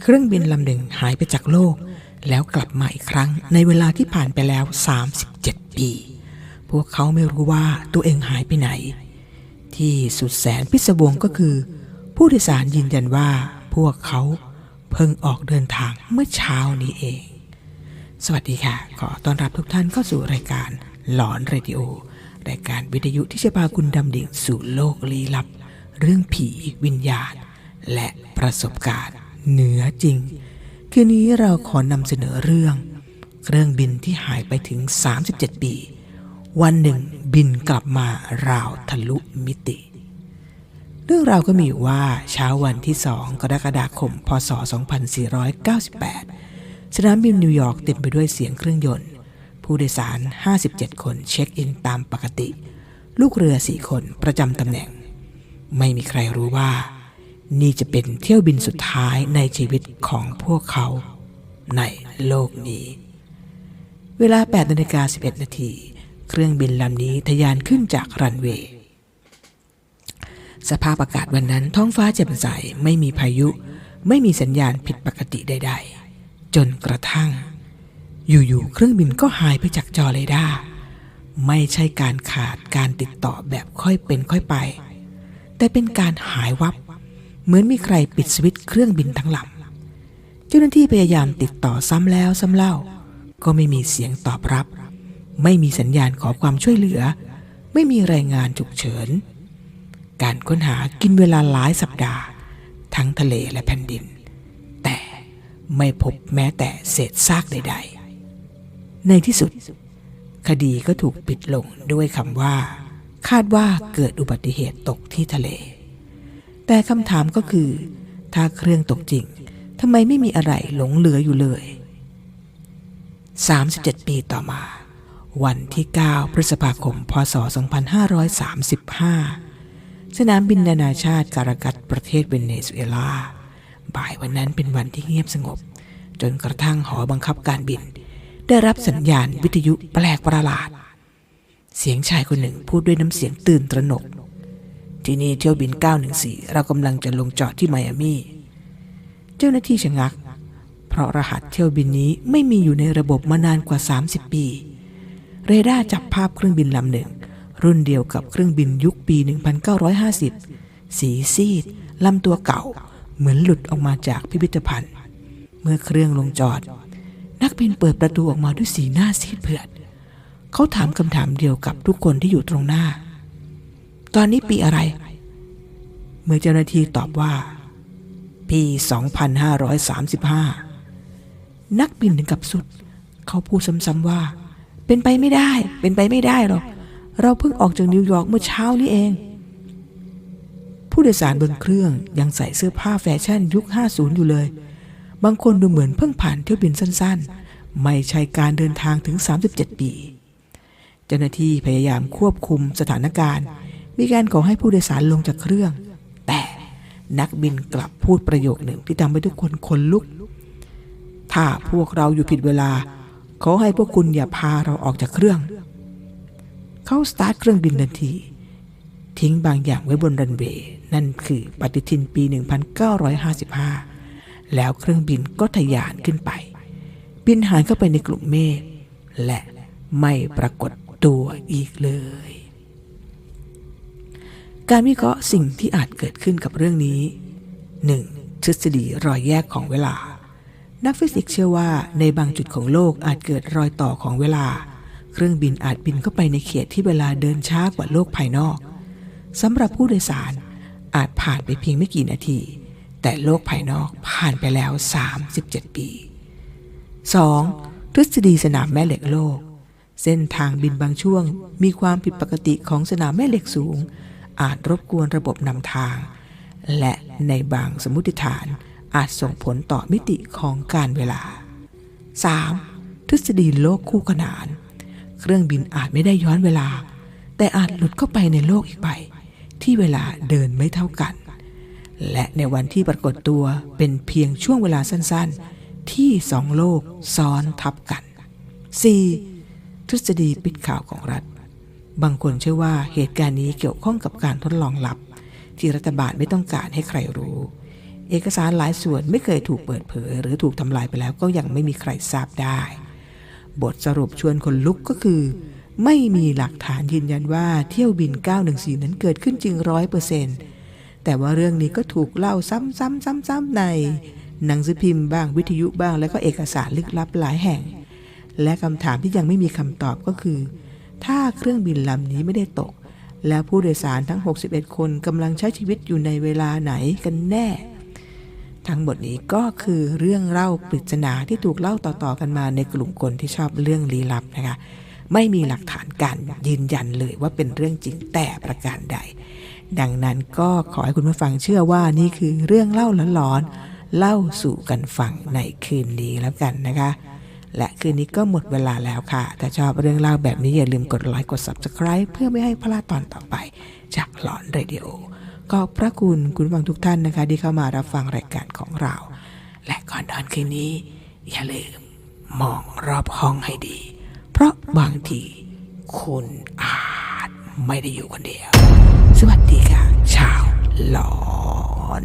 เครื่องบินลำหนึ่งหายไปจากโลก แล้วกลับมาอีกครั้งในเวลาที่ผ่านไปแล้ว 37 ปี พวกเขาไม่รู้ว่าตัวเองหายไปไหน ที่สุดแสนพิศวงก็คือ ผู้โดยสารยืนยันว่าพวกเขาเพิ่งออกเดินทางเมื่อเช้านี้เอง สวัสดีค่ะ ขอต้อนรับทุกท่านเข้าสู่รายการหลอนเรดิโอรายการวิทยุที่จะพาคุณดำดิ่งสู่โลกลี้ลับ เรื่องผีวิญญาณ และประสบการณ์ เหนือจริง คืนนี้เราขอนำเสนอเรื่อง เครื่องบินที่หายไปถึง 37 ปี วันหนึ่งบินกลับมาราวทะลุมิติ เรื่องราวก็มีว่าเช้าวันที่2กรกฎาคม พศ 2498 สนามบินนิวยอร์กเต็มไปด้วยเสียงเครื่องยนต์ ผู้โดยสาร 57 คนเช็คอินตามปกติ ลูกเรือ4คนประจำตำแหน่ง ไม่มีใครรู้ว่า นี่จะเป็นเที่ยวบินสุดท้ายในชีวิตของพวกเขาในโลกนี้ เวลา8นาฬิกา11 นาที เครื่องบินลำนี้ทะยานขึ้นจากรันเวย์ สภาพอากาศวันนั้นท้องฟ้าแจ่มใส ไม่มีพายุ ไม่มีสัญญาณผิดปกติใด ๆ จนกระทั่ง อยู่ๆ เครื่องบินก็หายไปจากจอเรดาร์ไม่ใช่การขาดการติดต่อแบบค่อยเป็นค่อยไป แต่เป็นการหายวับ เหมือนมีใครปิดสวิตช์เครื่องบินทั้งลำเจ้าหน้าที่พยายามติดต่อซ้ำแล้วซ้ำเล่า ก็ไม่มีเสียงตอบรับ ไม่มีสัญญาณขอความช่วยเหลือ ไม่มีรายงานฉุกเฉิน การค้นหากินเวลาหลายสัปดาห์ ทั้งทะเลและแผ่นดิน แต่ไม่พบแม้แต่เศษซากใด ๆ ในที่สุด คดีก็ถูกปิดลงด้วยคำว่า คาดว่าเกิดอุบัติเหตุตกที่ทะเล แต่คำถามก็คือ ถ้าเครื่องตกจริงทำไมไม่มีอะไรหลงเหลืออยู่เลย 37 ปีต่อมา วันที่ 9 พฤษภาคม พศ 2535 สนามบินนานาชาติการากัดประเทศเวเนซุเอลา บ่ายวันนั้นเป็นวันที่เงียบสงบ จนกระทั่งหอบังคับการบิน ได้รับสัญญาณวิทยุแปลกประหลาด เสียงชายคนหนึ่งพูดด้วยน้ำเสียงตื่นตระหนก ที่นี่เที่ยวบิน 914 เรากำลังจะลงจอดที่ไมอามี่เจ้าหน้าที่ชะงัก เพราะรหัสเที่ยวบินนี้ไม่มีอยู่ในระบบมานานกว่า 30 ปี เรดาร์จับภาพเครื่องบินลำหนึ่ง รุ่นเดียวกับเครื่องบินยุคปี 1950 สีซีดลำตัวเก่า เหมือนหลุดออกมาจากพิพิธภัณฑ์ เมื่อเครื่องลงจอด นักบินเปิดประตูออกมาด้วยสีหน้าซีดเผือด เขาถามคำถามเดียวกับทุกคนที่อยู่ตรงหน้า ตอนนี้ปีอะไร เมื่อเจ้าหน้าที่ตอบว่า ปี 2535 นักบินถึงกับสุด เขาพูดซ้ำๆว่า เป็นไปไม่ได้ เป็นไปไม่ได้หรอก เราเพิ่งออกจากนิวยอร์กเมื่อเช้านี้เอง ผู้โดยสารบนเครื่องยังใส่เสื้อผ้าแฟชั่นยุค 50 อยู่เลย บางคนดูเหมือนเพิ่งผ่านเที่ยวบินสั้น ๆ ไม่ใช่การเดินทางถึง 37 ปี เจ้าหน้าที่พยายามควบคุมสถานการณ์ มีการขอให้ผู้โดยสารลงจากเครื่อง แต่นักบินกลับพูดประโยคหนึ่งที่ทำให้ทุกคนขนลุก ถ้าพวกเราอยู่ผิดเวลาขอให้พวกคุณอย่าพาเราออกจากเครื่อง เขาสตาร์ทเครื่องบินทันที ทิ้งบางอย่างไว้บนรันเวย์นั่นคือปฏิทินปี 1955 แล้วเครื่องบินก็ทะยานขึ้นไป บินหายเข้าไปในกลุ่มเมฆและไม่ปรากฏตัวอีกเลย การวิเคราะห์สิ่งที่อาจเกิดขึ้นกับเรื่องนี้ 1. ทฤษฎีรอยแยกของเวลา นักฟิสิกส์เชื่อว่าในบางจุดของโลกอาจเกิดรอยต่อของเวลา เครื่องบินอาจบินเข้าไปในเขตที่เวลาเดินช้ากว่าโลกภายนอกสำหรับผู้โดยสารอาจผ่านไปเพียงไม่กี่นาที แต่โลกภายนอกผ่านไปแล้ว 37 ปี 2. ทฤษฎีสนามแม่เหล็กโลก เส้นทางบินบางช่วงมีความผิดปกติของสนามแม่เหล็กสูง อาจรบกวนระบบนำทาง และในบางสมมติฐานอาจส่งผลต่อมิติของการเวลา 3. ทฤษฎีโลกคู่ขนาน เครื่องบินอาจไม่ได้ย้อนเวลา แต่อาจหลุดเข้าไปในโลกอีกใบที่เวลาเดินไม่เท่ากัน และในวันที่ปรากฏตัวเป็นเพียงช่วงเวลาสั้นๆ ที่สองโลกซ้อนทับกัน 4. ทฤษฎีปิดข่าวของรัฐ บางคนเชื่อว่าเหตุการณ์นี้เกี่ยวข้องกับการทดลองลับ ที่รัฐบาลไม่ต้องการให้ใครรู้ เอกสารหลายส่วนไม่เคยถูกเปิดเผย หรือถูกทำลายไปแล้วก็ยังไม่มีใครทราบได้ บทสรุปชวนคนลุกก็คือ ไม่มีหลักฐานยืนยันว่าเที่ยวบิน 914 นั้นเกิดขึ้นจริงร้อยเปอร์เซ็นต์แต่ว่าเรื่องนี้ก็ถูกเล่าซ้ำๆๆ ๆใน หนังสือพิมพ์บ้างวิทยุบ้าง แล้วก็เอกสารลึกลับหลายแห่ง และคำถามที่ยังไม่มีคำตอบก็คือ ถ้าเครื่องบินลำนี้ไม่ได้ตก แล้วผู้โดยสารทั้ง 61 คนกำลังใช้ชีวิตอยู่ในเวลาไหนกันแน่ ทั้งหมดนี้ก็คือเรื่องเล่าปริศนาที่ถูกเล่าต่อๆกันมาในกลุ่มคนที่ชอบเรื่องลี้ลับนะคะไม่มีหลักฐานการยืนยันเลยว่าเป็นเรื่องจริงแต่ประการใด ดังนั้นก็ขอให้คุณผู้ฟังเชื่อว่านี่คือเรื่องเล่าหลอนๆเล่าสู่กันฟังในคืนนี้แล้วกันนะคะ และคืนนี้ก็หมดเวลาแล้วค่ะ ถ้าชอบเรื่องเล่าแบบนี้อย่าลืมกดไลค์กด Subscribe เพื่อไม่ให้พลาดตอนต่อไป จากหลอนเรดิโอขอบพระคุณคุณฟังทุกท่านนะคะ ที่เข้ามารับฟังรายการของเรา และก่อนนอนคืนนี้ อย่าลืมมองรอบห้องให้ดี เพราะบางทีคุณอาจไม่ได้อยู่คนเดียว สวัสดีค่ะ ชาวหลอน